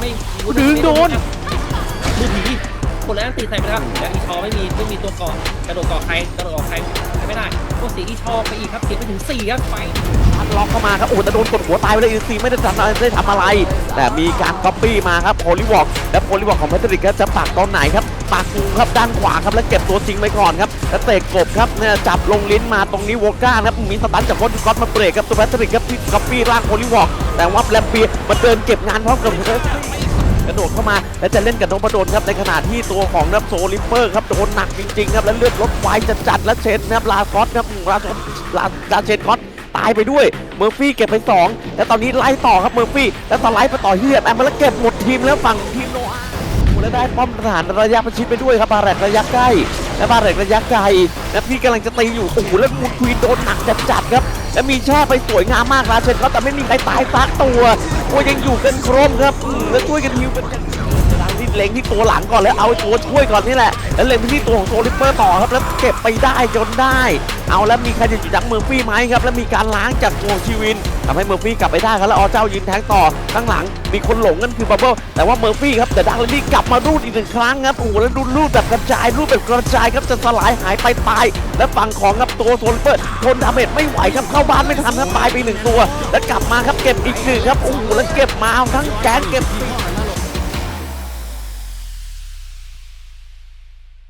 ไม่ดึงโดน คนแรกตีใส่ไปแล้วแล้วอีชอไม่มีไม่มีตัวเกาะกระโดดเกาะใครกระโดดเกาะใครไม่ได้ก็เสีอีชอไปอีกครับเสียไปถึงสี่ครับไปพัดล็อกเข้ามาครับโอ้แต่โดนกดหัวตายไปเลยอีซีไม่ได้ทำอะไรได้ทำอะไร แต่มีการก๊อปปี้มาครับโพลิวอกและโพลิวอกของแพทริกครับจะปักตอนไหนครับปักครับด้านขวาครับแล้วเก็บตัวจริงไปก่อนครับแล้วเตะกบครับเนี่ยจับลงลิ้นมาตรงนี้วอก้าครับมีสตันจากโคดิกอตมาเบรกครับตัวแพทริกครับที่ก๊อปปี้ร่างโพลิวอกแต่ว่าแลมเปียมันเดินเก็บงานพร้อมกับ กระโดดเข้ามา และจะเล่นกับนพดลครับในขณะที่ตัวของนับโซลิปเปอร์ครับโดนหนักจริงๆครับและเลือดลดไวจะจัดและเชนนะครับลาคอสครับลาคอสลาลาเชนคอสตายไปด้วยเมอร์ฟี่เก็บไป 2 แล้วตอนนี้ไล่ต่อครับเมอร์ฟี่แล้วสไลด์ไปต่อเฮียแอมแล้วเก็บหมดทีมแล้วฝั่งทีมโนอาและได้ป้อมทหารระยะประชิดไปด้วยครับบาแรตระยะใกล้ และบาเรกระยะไกลและพี่กำลังจะตีอยู่โอ้โหแล้วมูนควีนโดนหนักจัดๆครับ และมีช่ไปสวยงามมากราเชนคอสแต่ไม่มีใครตายซักตัวโอ้ยยังอยู่กันครบครับแล้วช่วยกันฮิวกันดังที่ เล็งที่ตัวหลังก่อนแล้วเอาตัวช่วยก่อนนี่แหละ แล้วเล็งไปที่ตัวของโซลิปเปอร์ต่อครับแล้วเก็บไปได้จนได้ เอาแล้วมีใครจะอยู่จากเมอร์ฟี่ไหมครับ แล้วมีการล้างจากตัวชีวินทำให้เมอร์ฟี่กลับไปได้ครับแล้วออเจ้ายืนแทงต่อข้างหลังมีคนหลงนั่นคือบับเบิ้ลแต่ว่าเมอร์ฟี่ครับแต่ดังเลยนี่กลับมารูดอีกหนึ่งครั้งครับโอ้โหแล้วดูรูดแบบกระจายรูดแบบกระจายครับจะสลายหายไปตาย และฝั่งของครับตัวโซลิปเปอร์ทนดาเมจไม่ไหวครับเข้าบ้านไม่ทันครับตายไปหนึ่งตัว แล้วกลับมาครับเก็บอีกหนึ่งครับโอ้โหแล้วเก็บมาทั้งแกงเก็บ